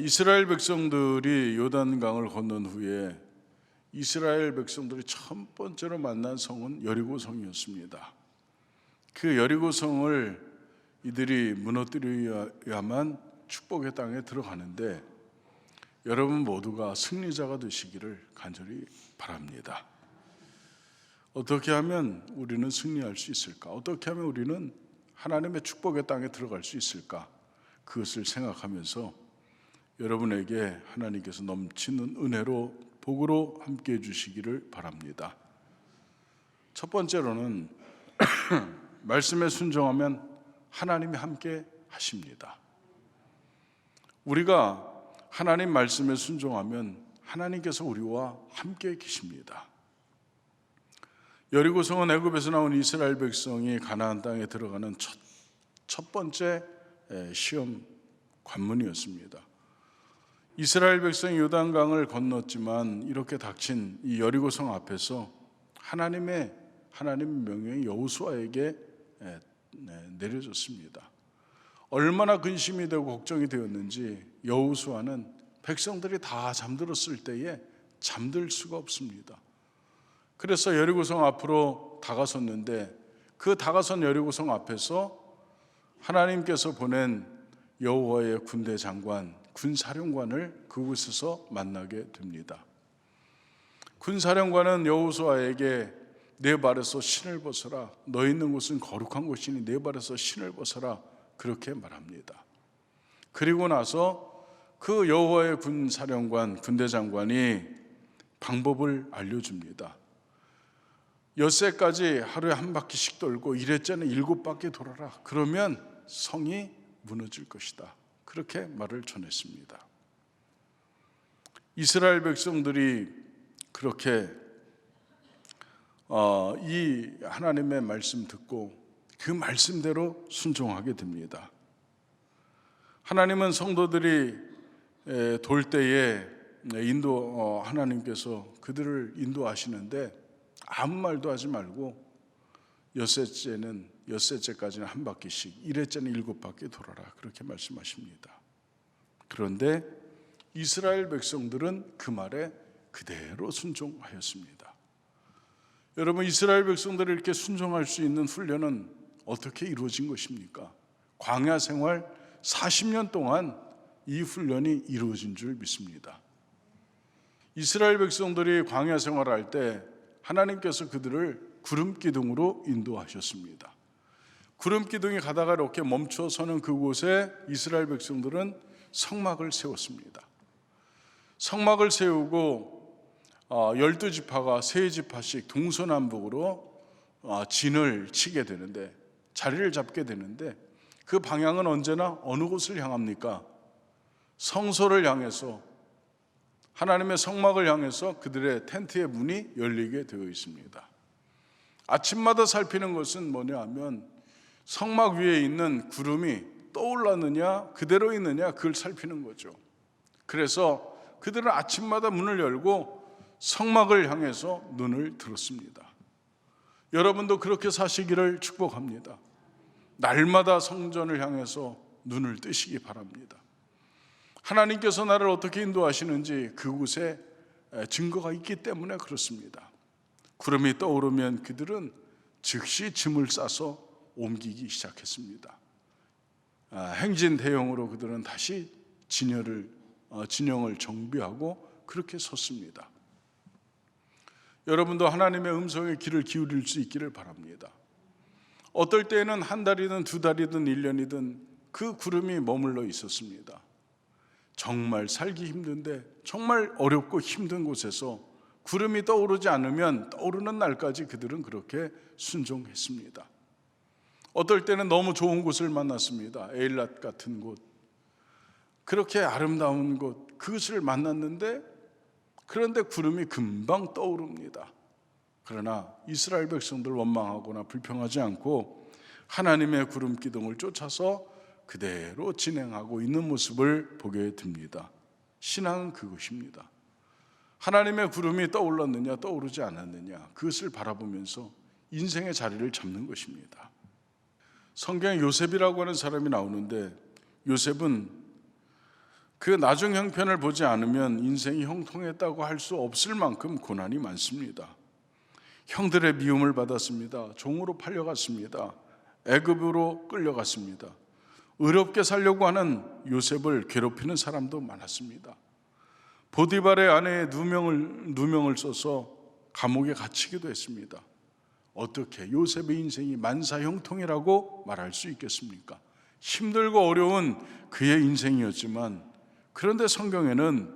아, 이스라엘 백성들이 요단강을 건넌 후에 이스라엘 백성들이 첫 번째로 만난 성은 여리고 성이었습니다. 그 여리고 성을 이들이 무너뜨려야만 축복의 땅에 들어가는데 여러분 모두가 승리자가 되시기를 간절히 바랍니다. 어떻게 하면 우리는 승리할 수 있을까? 어떻게 하면 우리는 하나님의 축복의 땅에 들어갈 수 있을까? 그것을 생각하면서 여러분에게 하나님께서 넘치는 은혜로 복으로 함께 해 주시기를 바랍니다. 첫 번째로는 말씀에 순종하면 하나님이 함께 하십니다. 우리가 하나님 말씀에 순종하면 하나님께서 우리와 함께 계십니다. 여리고 성은 애굽에서 나온 이스라엘 백성이 가나안 땅에 들어가는 첫, 첫 번째 시험 관문이었습니다. 이스라엘 백성이 요단강을 건넜지만 이렇게 닥친 이 여리고성 앞에서 하나님의 하나님 명령이 여호수아에게 내려졌습니다. 얼마나 근심이 되고 걱정이 되었는지 여호수아는 백성들이 다 잠들었을 때에 잠들 수가 없습니다. 그래서 여리고성 앞으로 다가섰는데 그 다가선 여리고성 앞에서 하나님께서 보낸 여호와의 군대 장관 군사령관을 그곳에서 만나게 됩니다. 군사령관은 여호수아에게 내 발에서 신을 벗어라 너 있는 곳은 거룩한 곳이니 내 발에서 신을 벗어라 그렇게 말합니다. 그리고 나서 그 여호와의 군사령관 군대 장관이 방법을 알려줍니다. 엿새까지 하루에 한 바퀴씩 돌고 이랬잖아 일곱 바퀴 돌아라. 그러면 성이 무너질 것이다. 그렇게 말을 전했습니다. 이스라엘 백성들이 그렇게 어, 이 하나님의 말씀 듣고 그 말씀대로 순종하게 됩니다. 하나님은 성도들이 돌 때에 인도 어, 하나님께서 그들을 인도하시는데 아무 말도 하지 말고 엿새째는 엿새째까지는 한 바퀴씩 일회째는 일곱 바퀴 돌아라 그렇게 말씀하십니다. 그런데 이스라엘 백성들은 그 말에 그대로 순종하였습니다. 여러분 이스라엘 백성들이 이렇게 순종할 수 있는 훈련은 어떻게 이루어진 것입니까? 광야 생활 40년 동안 이 훈련이 이루어진 줄 믿습니다. 이스라엘 백성들이 광야 생활할 때 하나님께서 그들을 구름 기둥으로 인도하셨습니다. 구름 기둥이 가다가 이렇게 멈춰 서는 그곳에 이스라엘 백성들은 성막을 세웠습니다. 성막을 세우고 어, 열두 지파가 세 지파씩 동서남북으로 어, 진을 치게 되는데 자리를 잡게 되는데 그 방향은 언제나 어느 곳을 향합니까? 성소를 향해서 하나님의 성막을 향해서 그들의 텐트의 문이 열리게 되어 있습니다. 아침마다 살피는 것은 뭐냐 하면 성막 위에 있는 구름이 떠올랐느냐 그대로 있느냐 그걸 살피는 거죠. 그래서 그들은 아침마다 문을 열고 성막을 향해서 눈을 들었습니다. 여러분도 그렇게 사시기를 축복합니다. 날마다 성전을 향해서 눈을 뜨시기 바랍니다. 하나님께서 나를 어떻게 인도하시는지 그곳에 증거가 있기 때문에 그렇습니다. 구름이 떠오르면 그들은 즉시 짐을 싸서 옮기기 시작했습니다. 아, 행진 대용으로 그들은 다시 진열을 어, 진영을 정비하고 그렇게 섰습니다. 여러분도 하나님의 음성에 귀를 기울일 수 있기를 바랍니다. 어떨 때는 한 달이든 두 달이든 일 년이든 그 구름이 머물러 있었습니다. 정말 살기 힘든데 정말 어렵고 힘든 곳에서 구름이 떠오르지 않으면 떠오르는 날까지 그들은 그렇게 순종했습니다. 어떨 때는 너무 좋은 곳을 만났습니다. 에일랏 같은 곳. 그렇게 아름다운 곳, 그것을 만났는데 그런데 구름이 금방 떠오릅니다. 그러나 이스라엘 백성들 원망하거나 불평하지 않고 하나님의 구름 기둥을 쫓아서 그대로 진행하고 있는 모습을 보게 됩니다. 신앙은 그것입니다. 하나님의 구름이 떠올랐느냐 떠오르지 않았느냐 그것을 바라보면서 인생의 자리를 잡는 것입니다. 성경에 요셉이라고 하는 사람이 나오는데 요셉은 그 나중 형편을 보지 않으면 인생이 형통했다고 할 수 없을 만큼 고난이 많습니다. 형들의 미움을 받았습니다. 종으로 팔려갔습니다. 애굽으로 끌려갔습니다. 의롭게 살려고 하는 요셉을 괴롭히는 사람도 많았습니다. 보디발의 아내의 누명을 누명을 써서 감옥에 갇히기도 했습니다. 어떻게 요셉의 인생이 만사형통이라고 말할 수 있겠습니까? 힘들고 어려운 그의 인생이었지만 그런데 성경에는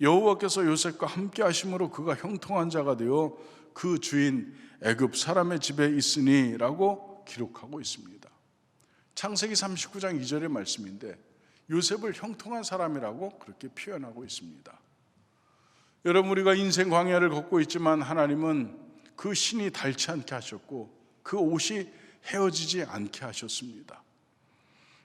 여호와께서 요셉과 함께 하심으로 그가 형통한 자가 되어 그 주인 애굽 사람의 집에 있으니라고 기록하고 있습니다. 창세기 39장 2절의 말씀인데 요셉을 형통한 사람이라고 그렇게 표현하고 있습니다. 여러분 우리가 인생 광야를 걷고 있지만 하나님은 그 신이 닳지 않게 하셨고 그 옷이 헤어지지 않게 하셨습니다.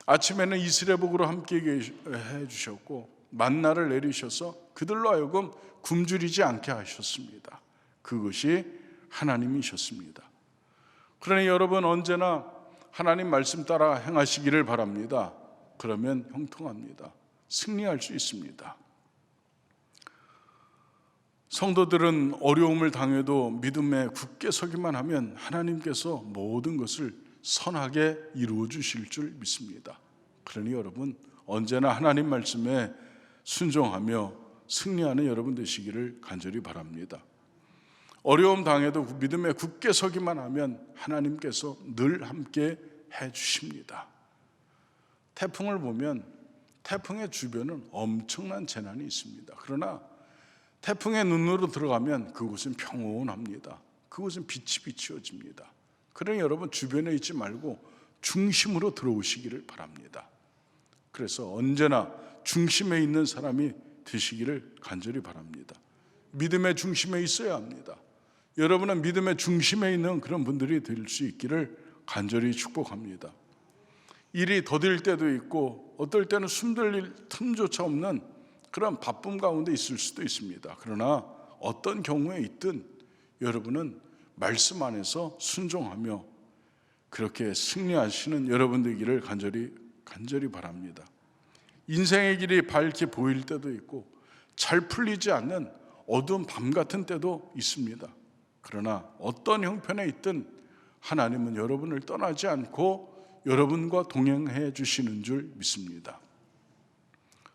아침에는 이스레복으로 함께 해 주셨고 만나를 내리셔서 그들로 하여금 굶주리지 않게 하셨습니다. 그것이 하나님이셨습니다. 그러니 여러분 언제나 하나님 말씀 따라 행하시기를 바랍니다. 그러면 형통합니다. 승리할 수 있습니다. 성도들은 어려움을 당해도 믿음에 굳게 서기만 하면 하나님께서 모든 것을 선하게 이루어 주실 줄 믿습니다. 그러니 여러분 언제나 하나님 말씀에 순종하며 승리하는 여러분 되시기를 간절히 바랍니다. 어려움 당해도 믿음에 굳게 서기만 하면 하나님께서 늘 함께 해 주십니다. 태풍을 보면 태풍의 주변은 엄청난 재난이 있습니다. 그러나 태풍의 눈으로 들어가면 그곳은 평온합니다. 그곳은 빛이 비추어집니다. 그러니 여러분 주변에 있지 말고 중심으로 들어오시기를 바랍니다. 그래서 언제나 중심에 있는 사람이 되시기를 간절히 바랍니다. 믿음의 중심에 있어야 합니다. 여러분은 믿음의 중심에 있는 그런 분들이 될 수 있기를 간절히 축복합니다. 일이 더딜 때도 있고 어떨 때는 숨들릴 틈조차 없는 그런 바쁨 가운데 있을 수도 있습니다. 그러나 어떤 경우에 있든 여러분은 말씀 안에서 순종하며 그렇게 승리하시는 여러분 되기를 간절히 간절히 바랍니다. 인생의 길이 밝게 보일 때도 있고 잘 풀리지 않는 어두운 밤 같은 때도 있습니다. 그러나 어떤 형편에 있든 하나님은 여러분을 떠나지 않고 여러분과 동행해 주시는 줄 믿습니다.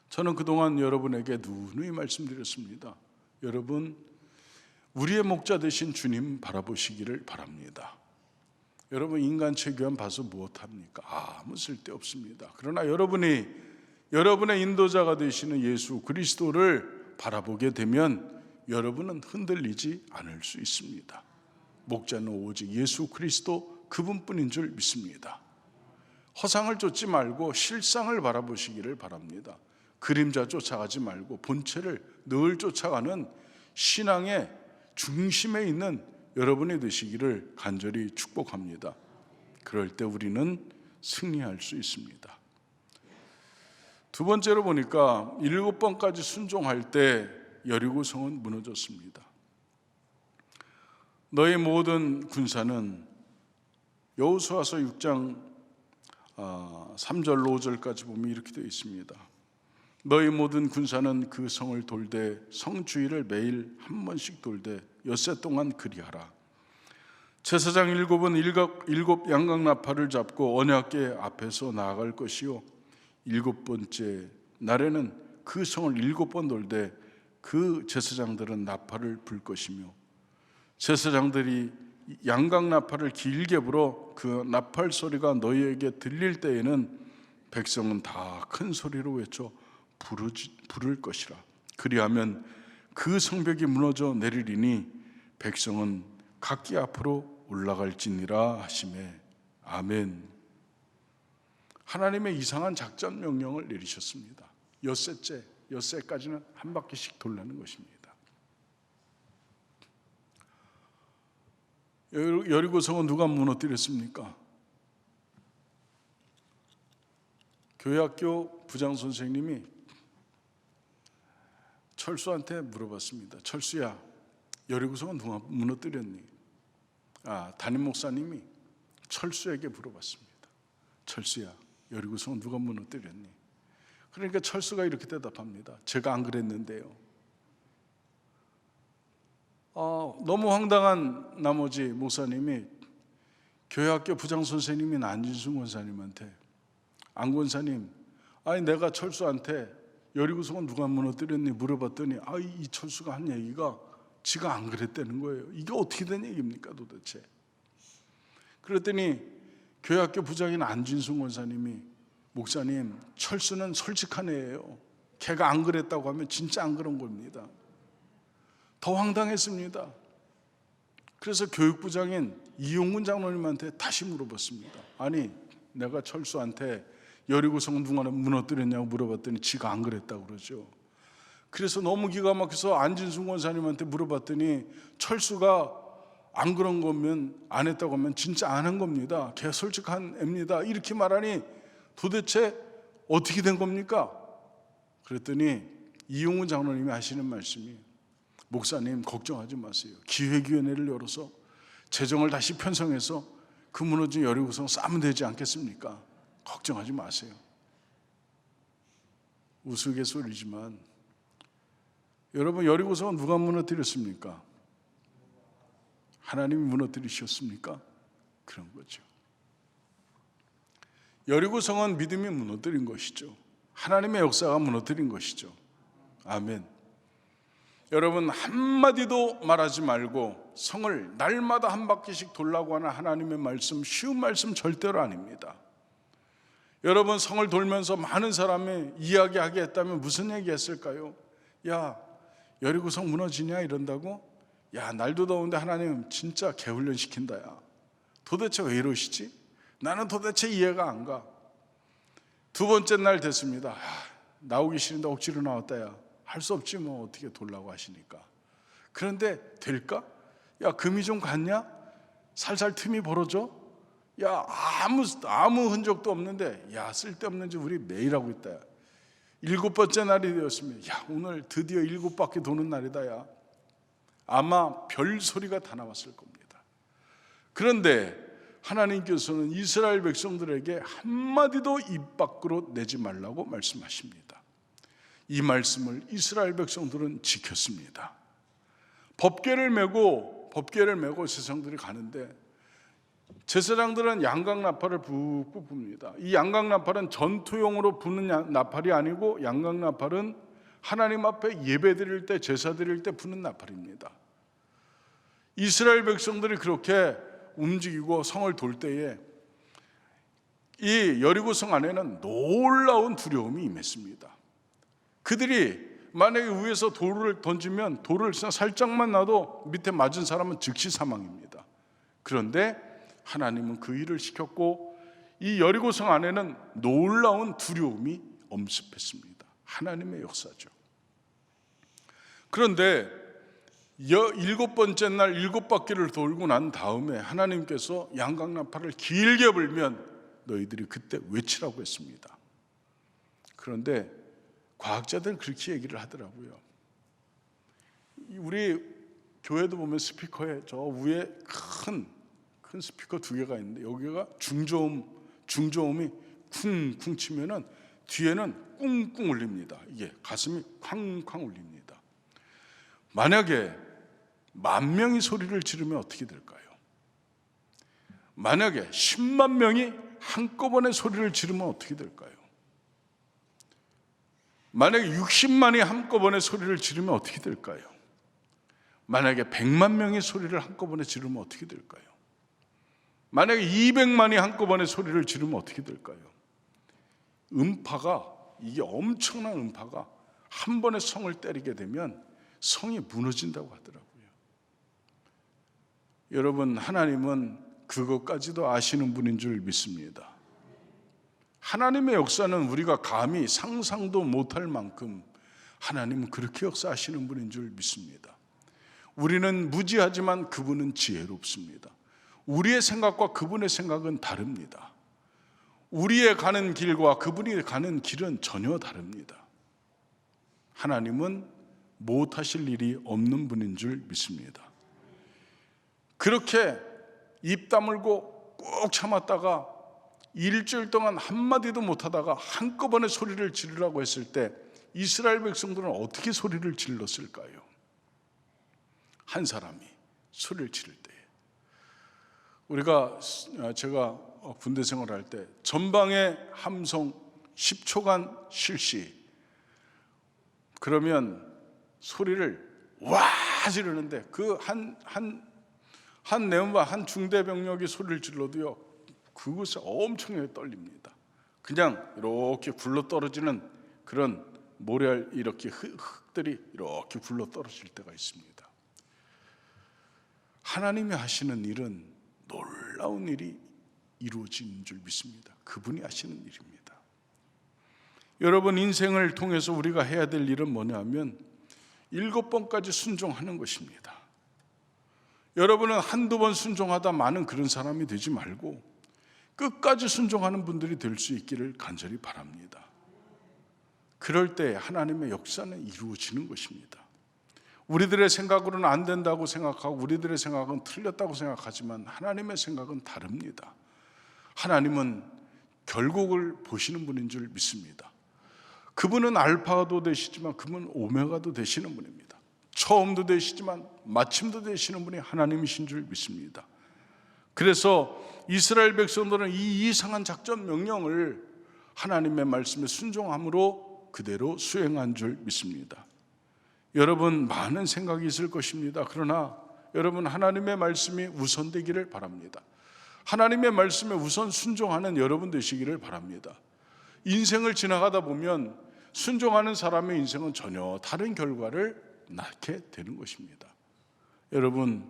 저는 그동안 여러분에게 누누이 말씀드렸습니다. 여러분, 우리의 목자 되신 주님 바라보시기를 바랍니다. 여러분, 인간 체 교한 봐서 무엇합니까? 아무 쓸데 없습니다. 그러나 여러분이 여러분의 인도자가 되시는 예수 그리스도를 바라보게 되면 여러분은 흔들리지 않을 수 있습니다. 목자는 오직 예수 그리스도 그분뿐인 줄 믿습니다. 허상을 쫓지 말고 실상을 바라보시기를 바랍니다. 그림자 쫓아가지 말고 본체를 늘 쫓아가는 신앙의 중심에 있는 여러분이 되시기를 간절히 축복합니다. 그럴 때 우리는 승리할 수 있습니다. 두 번째로 보니까 일곱 번까지 순종할 때 여리고성은 무너졌습니다. 너희 모든 군사는 여호수아서 6장 3절 5절까지 보면 이렇게 되어 있습니다. 너희 모든 군사는 그 성을 돌되 성 주위를 매일 한 번씩 돌되 엿새 동안 그리하라. 제사장 일곱은 일곱, 일곱 양각 나팔을 잡고 언약궤 앞에서 나아갈 것이요 일곱 번째 날에는 그 성을 일곱 번 돌되 그 제사장들은 나팔을 불 것이며 제사장들이 양각 나팔을 길게 불어 그 나팔 소리가 너희에게 들릴 때에는 백성은 다 큰 소리로 외쳐 부르지, 부를 것이라. 그리하면 그 성벽이 무너져 내리리니 백성은 각기 앞으로 올라갈지니라 하심에 아멘. 하나님의 이상한 작전 명령을 내리셨습니다. 엿새째, 엿새까지는 한 바퀴씩 돌라는 것입니다. 여리고성은 누가 무너뜨렸습니까? 교회학교 부장 선생님이 철수한테 물어봤습니다. 철수야, 여리고성은 누가 무너뜨렸니? 아, 담임 목사님이 철수에게 물어봤습니다. 철수야, 여리고성은 누가 무너뜨렸니? 그러니까 철수가 이렇게 대답합니다. 제가 안 그랬는데요. 어, 너무 황당한 나머지 목사님이 교회학교 부장 선생님인 안진순 권사님한테 안 권사님, 아니 내가 철수한테 여리고성은 누가 무너뜨렸니 물어봤더니 아이 철수가 한 얘기가 지가 안 그랬다는 거예요. 이게 어떻게 된 얘기입니까 도대체? 그랬더니 교회학교 부장인 안진순 권사님이 목사님 철수는 솔직한 애예요. 걔가 안 그랬다고 하면 진짜 안 그런 겁니다. 더 황당했습니다. 그래서 교육부장인 이용군 장로님한테 다시 물어봤습니다. 아니 내가 철수한테 여리고성 누가 무너뜨렸냐고 물어봤더니 지가 안 그랬다고 그러죠. 그래서 너무 기가 막혀서 안진순 권사님한테 물어봤더니 철수가 안 그런 거면 안 했다고 하면 진짜 안 한 겁니다. 걔 솔직한 애입니다. 이렇게 말하니 도대체 어떻게 된 겁니까? 그랬더니 이용훈 장로님이 하시는 말씀이 목사님 걱정하지 마세요. 기획위원회를 열어서 재정을 다시 편성해서 그 무너진 여리고성 싸면 되지 않겠습니까? 걱정하지 마세요. 우스갯소리지만 여러분 여리고성은 누가 무너뜨렸습니까? 하나님이 무너뜨리셨습니까? 그런 거죠. 여리고 성은 믿음이 무너뜨린 것이죠. 하나님의 역사가 무너뜨린 것이죠. 아멘. 여러분 한마디도 말하지 말고 성을 날마다 한 바퀴씩 돌라고 하는 하나님의 말씀 쉬운 말씀 절대로 아닙니다. 여러분 성을 돌면서 많은 사람이 이야기하게 했다면 무슨 얘기 했을까요? 야 여리고 성 무너지냐 이런다고? 야 날도 더운데 하나님 진짜 개훈련 시킨다 야 도대체 왜 이러시지? 나는 도대체 이해가 안 가. 두 번째 날 됐습니다. 야, 나오기 싫은데 억지로 나왔다 야. 할 수 없지 뭐 어떻게 돌라고 하시니까. 그런데 될까? 야 금이 좀 갔냐? 살살 틈이 벌어져? 야 아무 아무 흔적도 없는데 야 쓸데없는 짓 우리 매일 하고 있다. 야. 일곱 번째 날이 되었습니다. 야 오늘 드디어 일곱 바퀴 도는 날이다. 야 아마 별 소리가 다 나왔을 겁니다. 그런데 하나님께서는 이스라엘 백성들에게 한마디도 입 밖으로 내지 말라고 말씀하십니다. 이 말씀을 이스라엘 백성들은 지켰습니다. 법궤를 메고 법궤를 메고 세상들이 가는데 제사장들은 양각 나팔을 붓고 붑니다. 이 양각 나팔은 전투용으로 부는 나팔이 아니고 양각 나팔은 하나님 앞에 예배 드릴 때 제사 드릴 때 부는 나팔입니다. 이스라엘 백성들이 그렇게 움직이고 성을 돌 때에 이 여리고 성 안에는 놀라운 두려움이 임했습니다. 그들이 만약에 위에서 돌을 던지면 돌을 살짝만 놔도 밑에 맞은 사람은 즉시 사망입니다. 그런데 하나님은 그 일을 시켰고 이 여리고성 안에는 놀라운 두려움이 엄습했습니다. 하나님의 역사죠. 그런데 일곱 번째 날 일곱 바퀴를 돌고 난 다음에 하나님께서 양강나팔을 길게 불면 너희들이 그때 외치라고 했습니다. 그런데 과학자들은 그렇게 얘기를 하더라고요. 우리 교회도 보면 스피커에 저 위에 큰, 큰 스피커 두 개가 있는데 여기가 중저음, 중저음이 쿵쿵 치면은 뒤에는 꿍꿍 울립니다. 이게 가슴이 쾅쾅 울립니다. 만약에 만 명이 소리를 지르면 어떻게 될까요? 만약에 10만 명이 한꺼번에 소리를 지르면 어떻게 될까요? 만약에 60만이 한꺼번에 소리를 지르면 어떻게 될까요? 만약에 100만 명이 소리를 한꺼번에 지르면 어떻게 될까요? 만약에 200만이 한꺼번에 소리를 지르면 어떻게 될까요? 음파가 이게 엄청난 음파가 한 번에 성을 때리게 되면 성이 무너진다고 하더라고요. 여러분 하나님은 그것까지도 아시는 분인 줄 믿습니다. 하나님의 역사는 우리가 감히 상상도 못할 만큼 하나님은 그렇게 역사하시는 분인 줄 믿습니다. 우리는 무지하지만 그분은 지혜롭습니다. 우리의 생각과 그분의 생각은 다릅니다. 우리의 가는 길과 그분이 가는 길은 전혀 다릅니다. 하나님은 못하실 일이 없는 분인 줄 믿습니다. 그렇게 입 다물고 꾹 참았다가 일주일 동안 한마디도 못하다가 한꺼번에 소리를 지르라고 했을 때 이스라엘 백성들은 어떻게 소리를 질렀을까요? 한 사람이 소리를 지를 때 우리가 제가 군대 생활할 때 전방에 함성 10초간 실시 그러면 소리를 와 지르는데 그 한 한 한 내음과 한 중대 병력이 소리를 질러도요 그곳에 엄청나게 떨립니다. 그냥 이렇게 굴러 떨어지는 그런 모래알 이렇게 흙, 흙들이 이렇게 굴러 떨어질 때가 있습니다. 하나님이 하시는 일은 놀라운 일이 이루어지는 줄 믿습니다. 그분이 하시는 일입니다. 여러분 인생을 통해서 우리가 해야 될 일은 뭐냐면 일곱 번까지 순종하는 것입니다. 여러분은 한두 번 순종하다 많은 그런 사람이 되지 말고 끝까지 순종하는 분들이 될 수 있기를 간절히 바랍니다. 그럴 때 하나님의 역사는 이루어지는 것입니다. 우리들의 생각으로는 안 된다고 생각하고 우리들의 생각은 틀렸다고 생각하지만 하나님의 생각은 다릅니다. 하나님은 결국을 보시는 분인 줄 믿습니다. 그분은 알파도 되시지만 그분은 오메가도 되시는 분입니다. 처음도 되시지만 마침도 되시는 분이 하나님이신 줄 믿습니다. 그래서 이스라엘 백성들은 이 이상한 작전 명령을 하나님의 말씀에 순종함으로 그대로 수행한 줄 믿습니다. 여러분 많은 생각이 있을 것입니다. 그러나 여러분 하나님의 말씀이 우선되기를 바랍니다. 하나님의 말씀에 우선 순종하는 여러분 되시기를 바랍니다. 인생을 지나가다 보면 순종하는 사람의 인생은 전혀 다른 결과를 낳게 되는 것입니다. 여러분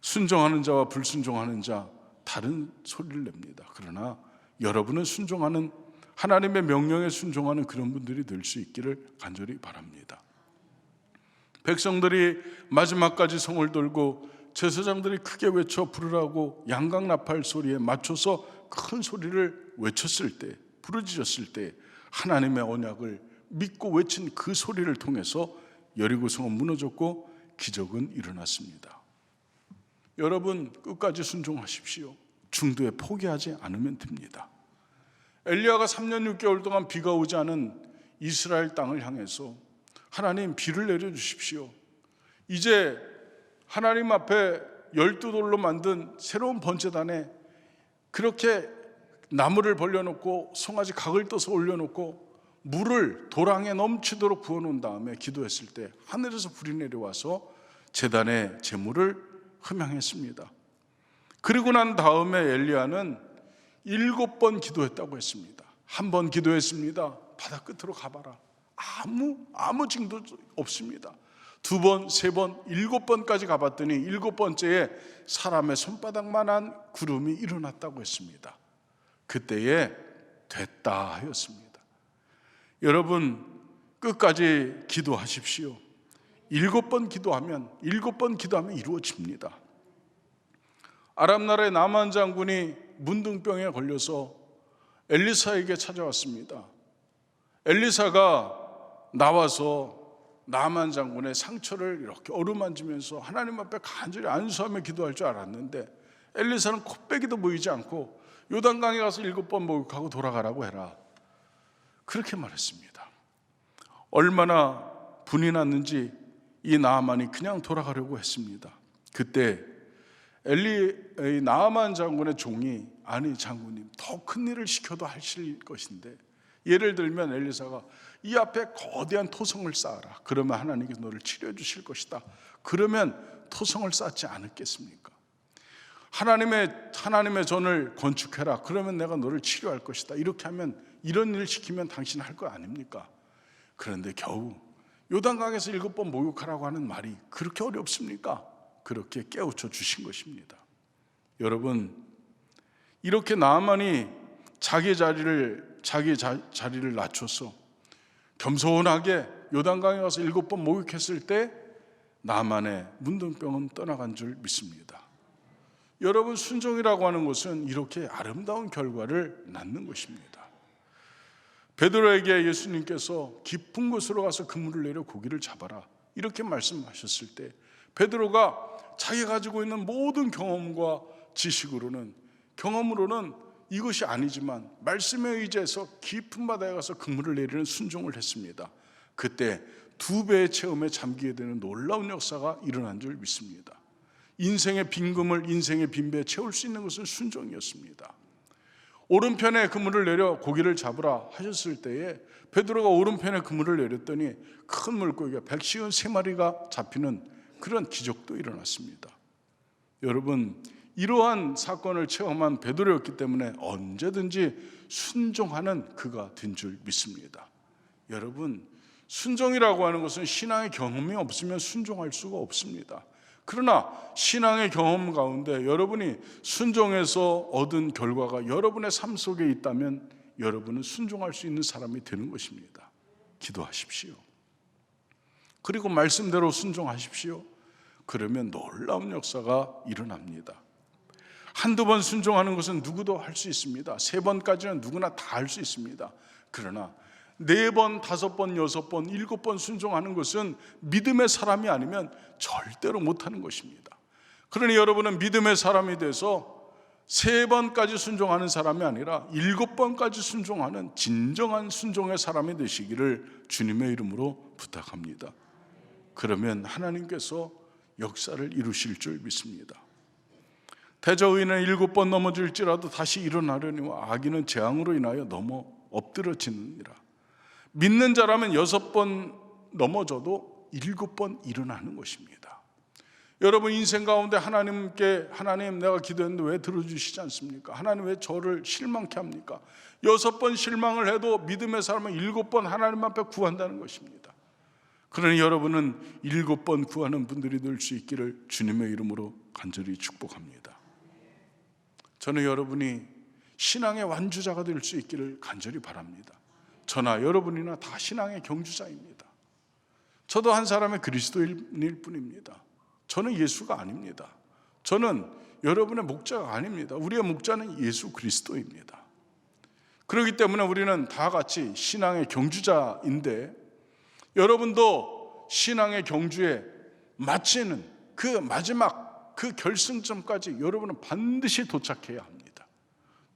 순종하는 자와 불순종하는 자 다른 소리를 냅니다. 그러나 여러분은 순종하는 하나님의 명령에 순종하는 그런 분들이 될 수 있기를 간절히 바랍니다. 백성들이 마지막까지 성을 돌고 제사장들이 크게 외쳐 부르라고 양각 나팔 소리에 맞춰서 큰 소리를 외쳤을 때 부르짖었을 때 하나님의 언약을 믿고 외친 그 소리를 통해서 여리고성은 무너졌고 기적은 일어났습니다. 여러분 끝까지 순종하십시오. 중도에 포기하지 않으면 됩니다. 엘리야가 3년 6개월 동안 비가 오지 않은 이스라엘 땅을 향해서 하나님 비를 내려 주십시오. 이제 하나님 앞에 열두 돌로 만든 새로운 번제단에 그렇게 나무를 벌려놓고 송아지 각을 떠서 올려놓고 물을 도랑에 넘치도록 부어 놓은 다음에 기도했을 때 하늘에서 불이 내려와서 제단의 제물을 흠양했습니다. 그리고 난 다음에 엘리야는 일곱 번 기도했다고 했습니다. 한 번 기도했습니다. 바다 끝으로 가봐라. 아무 아무 징도 없습니다. 두 번, 세 번, 일곱 번까지 가봤더니 일곱 번째에 사람의 손바닥만한 구름이 일어났다고 했습니다. 그때에 됐다 하였습니다. 여러분 끝까지 기도하십시오. 일곱 번 기도하면 일곱 번 기도하면 이루어집니다. 아랍 나라의 나만 장군이 문둥병에 걸려서 엘리사에게 찾아왔습니다. 엘리사가 나와서 나만 장군의 상처를 이렇게 어루만지면서 하나님 앞에 간절히 안수하며 기도할 줄 알았는데 엘리사는 코빼기도 보이지 않고 요단강에 가서 일곱 번 목욕하고 돌아가라고 해라. 그렇게 말했습니다. 얼마나 분이 났는지 이 나아만이 그냥 돌아가려고 했습니다. 그때 엘리 나아만 장군의 종이 아니 장군님 더 큰 일을 시켜도 하실 것인데 예를 들면 엘리사가 이 앞에 거대한 토성을 쌓아라. 그러면 하나님께서 너를 치료해 주실 것이다. 그러면 토성을 쌓지 않았겠습니까? 하나님의 하나님의 전을 건축해라. 그러면 내가 너를 치료할 것이다. 이렇게 하면 이런 일을 시키면 당신 할 거 아닙니까? 그런데 겨우 요단강에서 일곱 번 목욕하라고 하는 말이 그렇게 어렵습니까? 그렇게 깨우쳐 주신 것입니다. 여러분 이렇게 나만이 자기 자리를 자기 자, 자리를 낮춰서 겸손하게 요단강에 가서 일곱 번 목욕했을 때 나만의 문둥병은 떠나간 줄 믿습니다. 여러분 순종이라고 하는 것은 이렇게 아름다운 결과를 낳는 것입니다. 베드로에게 예수님께서 깊은 곳으로 가서 그물을 내려 고기를 잡아라 이렇게 말씀하셨을 때 베드로가 자기 가지고 있는 모든 경험과 지식으로는 경험으로는 이것이 아니지만 말씀에 의지해서 깊은 바다에 가서 그물을 내리는 순종을 했습니다. 그때 두 배의 체험에 잠기게 되는 놀라운 역사가 일어난 줄 믿습니다. 인생의 빈금을 인생의 빈배에 채울 수 있는 것은 순종이었습니다. 오른편에 그물을 내려 고기를 잡으라 하셨을 때에 베드로가 오른편에 그물을 내렸더니 큰 물고기가 백시은 세 마리가 잡히는 그런 기적도 일어났습니다. 여러분 이러한 사건을 체험한 베드로였기 때문에 언제든지 순종하는 그가 된 줄 믿습니다. 여러분 순종이라고 하는 것은 신앙의 경험이 없으면 순종할 수가 없습니다. 그러나 신앙의 경험 가운데 여러분이 순종해서 얻은 결과가 여러분의 삶 속에 있다면 여러분은 순종할 수 있는 사람이 되는 것입니다. 기도하십시오. 그리고 말씀대로 순종하십시오. 그러면 놀라운 역사가 일어납니다. 한두 번 순종하는 것은 누구도 할 수 있습니다. 세 번까지는 누구나 다 할 수 있습니다. 그러나 네 번, 다섯 번, 여섯 번, 일곱 번 순종하는 것은 믿음의 사람이 아니면 절대로 못하는 것입니다. 그러니 여러분은 믿음의 사람이 돼서 세 번까지 순종하는 사람이 아니라 일곱 번까지 순종하는 진정한 순종의 사람이 되시기를 주님의 이름으로 부탁합니다. 그러면 하나님께서 역사를 이루실 줄 믿습니다. 대저의는 일곱 번 넘어질지라도 다시 일어나려니와 악인은 재앙으로 인하여 넘어 엎드러지느니라. 믿는 자라면 여섯 번 넘어져도 일곱 번 일어나는 것입니다. 여러분 인생 가운데 하나님께 하나님 내가 기도했는데 왜 들어주시지 않습니까? 하나님 왜 저를 실망케 합니까? 여섯 번 실망을 해도 믿음의 사람은 일곱 번 하나님 앞에 구한다는 것입니다. 그러니 여러분은 일곱 번 구하는 분들이 될 수 있기를 주님의 이름으로 간절히 축복합니다. 저는 여러분이 신앙의 완주자가 될 수 있기를 간절히 바랍니다. 저나 여러분이나 다 신앙의 경주자입니다. 저도 한 사람의 그리스도인일 뿐입니다. 저는 예수가 아닙니다. 저는 여러분의 목자가 아닙니다. 우리의 목자는 예수 그리스도입니다. 그렇기 때문에 우리는 다 같이 신앙의 경주자인데 여러분도 신앙의 경주에 마치는 그 마지막 그 결승점까지 여러분은 반드시 도착해야 합니다.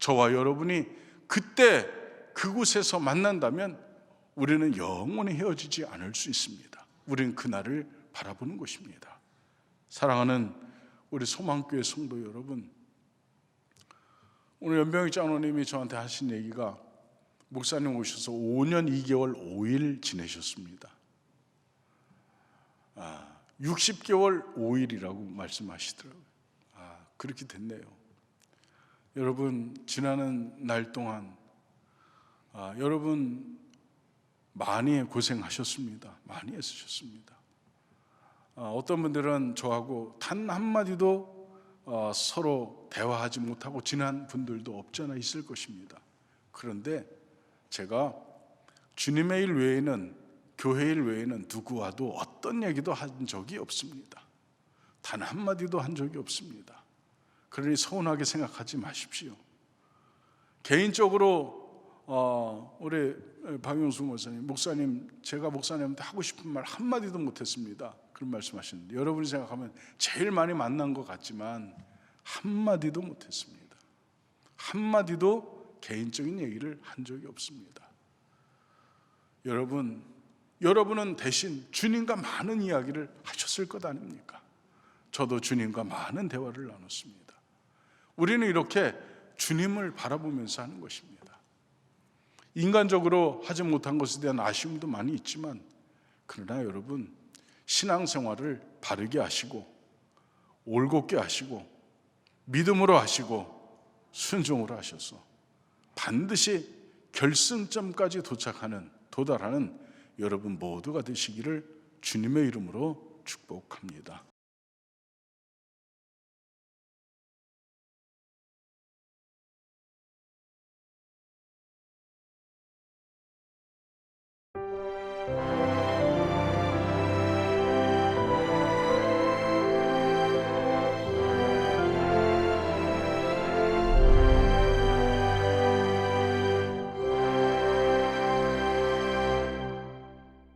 저와 여러분이 그때 그곳에서 만난다면 우리는 영원히 헤어지지 않을 수 있습니다. 우리는 그날을 바라보는 것입니다. 사랑하는 우리 소망교회 성도 여러분, 오늘 연병희 장로님이 저한테 하신 얘기가 목사님 오셔서 5년 2개월 5일 지내셨습니다. 아, 60개월 5일이라고 말씀하시더라고요. 아, 그렇게 됐네요. 여러분, 지나는 날 동안 아, 여러분 많이 고생하셨습니다. 많이 애쓰셨습니다. 아, 어떤 분들은 저하고 단 한마디도 어, 서로 대화하지 못하고 지난 분들도 없잖아 있을 것입니다. 그런데 제가 주님의 일 외에는 교회 일 외에는 누구와도 어떤 얘기도 한 적이 없습니다. 단 한마디도 한 적이 없습니다. 그러니 서운하게 생각하지 마십시오. 개인적으로 어, 우리 박영수 목사님, 목사님 제가 목사님한테 하고 싶은 말 한마디도 못했습니다. 그런 말씀하시는데 여러분이 생각하면 제일 많이 만난 것 같지만 한마디도 못했습니다. 한마디도 개인적인 얘기를 한 적이 없습니다. 여러분, 여러분은 대신 주님과 많은 이야기를 하셨을 것 아닙니까? 저도 주님과 많은 대화를 나눴습니다. 우리는 이렇게 주님을 바라보면서 하는 것입니다. 인간적으로 하지 못한 것에 대한 아쉬움도 많이 있지만, 그러나 여러분, 신앙생활을 바르게 하시고, 올곧게 하시고, 믿음으로 하시고, 순종으로 하셔서 반드시 결승점까지 도착하는, 도달하는 여러분 모두가 되시기를 주님의 이름으로 축복합니다.